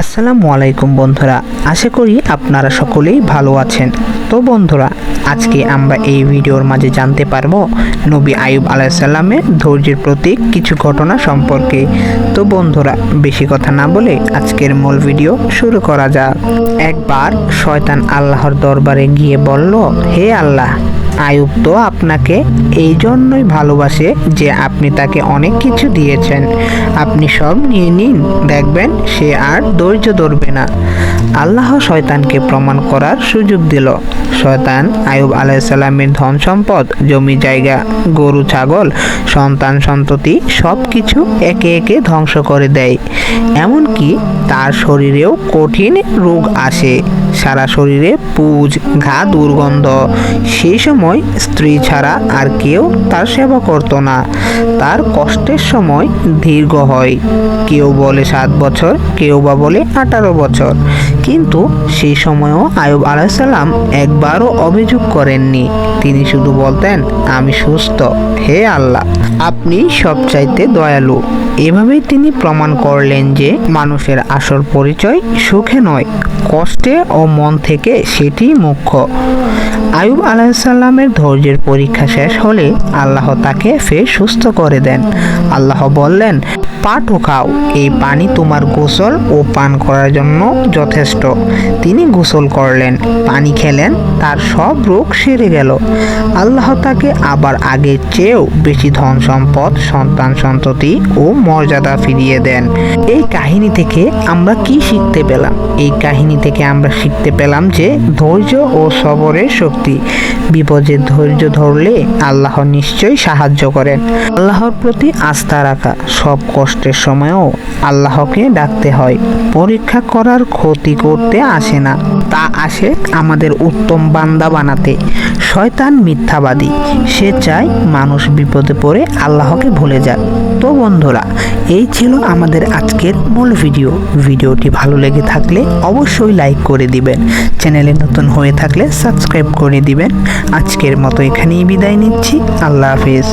আসসালামু আলাইকুম বন্ধুরা, আশা করি আপনারা সকলেই ভালো আছেন। তো বন্ধুরা, আজকে আমরা এই ভিডিওর মাঝে জানতে পারব নবী আয়ুব আলাইসাল্লামের ধৈর্যের প্রতীক কিছু ঘটনা সম্পর্কে। তো বন্ধুরা, বেশি কথা না বলে আজকের মূল ভিডিও শুরু করা যাক। একবার শয়তান আল্লাহর দরবারে গিয়ে বলল, হে আল্লাহ আয়ুব তো আপনাকে এই জন্যই ভালোবাসে যে আপনি তাকে অনেক কিছু দিয়েছেন। আপনি সব নিয়ে নিন, দেখবেন সে আর ধৈর্য ধরবে না। আল্লাহ শয়তানকে প্রমাণ করার সুযোগ দিল। শয়তান আয়ুব আলাইসাল্লামের ধন সম্পদ, জমি জায়গা, গরু, ছাগল, সন্তান, সন্ততি সব কিছু একে একে ধ্বংস করে দেয়। এমনকি তার শরীরেও কঠিন রোগ আসে। সারা শরীরে পুজ, ঘা, দুর্গন্ধ। সেই সময় স্ত্রী ছাড়া আর কেউ তার সেবা করত না। তার কষ্টের সময় দীর্ঘ হয়। কেউ বলে সাত বছর, কেউ বা বলে আঠারো বছর। কিন্তু সেই সময়ও আয়ুব আলাইসাল্লাম একবারও অভিযোগ করেননি। তিনি শুধু বলতেন, আমি সুস্থ। হে আল্লাহ, আপনি সবচাইতে দয়ালু। এভাবেই তিনি প্রমাণ করলেন যে মানুষের আসল পরিচয় সুখে নয়, কষ্টে ও মন থেকে সেটি মুখ্য। আয়ুব আলাইসাল্লামের ধৈর্যের পরীক্ষা শেষ হলে আল্লাহ তাকে ফের সুস্থ করে দেন। আল্লাহ বললেন পা ঠোকাও। এই পানি তোমার গোসল ও পান করার জন্য যথেষ্ট। তিনি গোসল করলেন, পানি খেলেন, তার সব রোগ সেরে গেল। আল্লাহ তাকে আবার আগের চেয়েও বেশি ধন সম্পদ, সন্তান সন্ততি ও মর্যাদা ফিরিয়ে দেন। এই কাহিনী থেকে আমরা কি শিখতে পেলাম? এই কাহিনী থেকে আমরা শিখতে পেলাম যে ধৈর্য ও সবরের শক্তি। বিপদে ধৈর্য ধরলে আল্লাহ নিশ্চয়ই সাহায্য করেন। আল্লাহর প্রতি আস্থা রাখা সব কষ্টের সময়ও আল্লাহকে ডাকতে হয়। পরীক্ষা করার ক্ষতি করতে আসে না। তা আসে আমাদের উত্তম বান্দা বানাতে। শয়তান মিথ্যাবাদী। সে চায় মানুষ বিপদে পড়ে আল্লাহকে ভুলে যাক। তো বন্ধুরা, এই ছিল আমাদের আজকের মূল ভিডিও। ভিডিওটি ভালো লেগে থাকলে অবশ্যই লাইক করে দিবেন। চ্যানেলে নতুন হয়ে থাকলে সাবস্ক্রাইব করে দিবেন। আজকের মতো এখানেই বিদায় নিচ্ছি। আল্লাহ হাফিজ।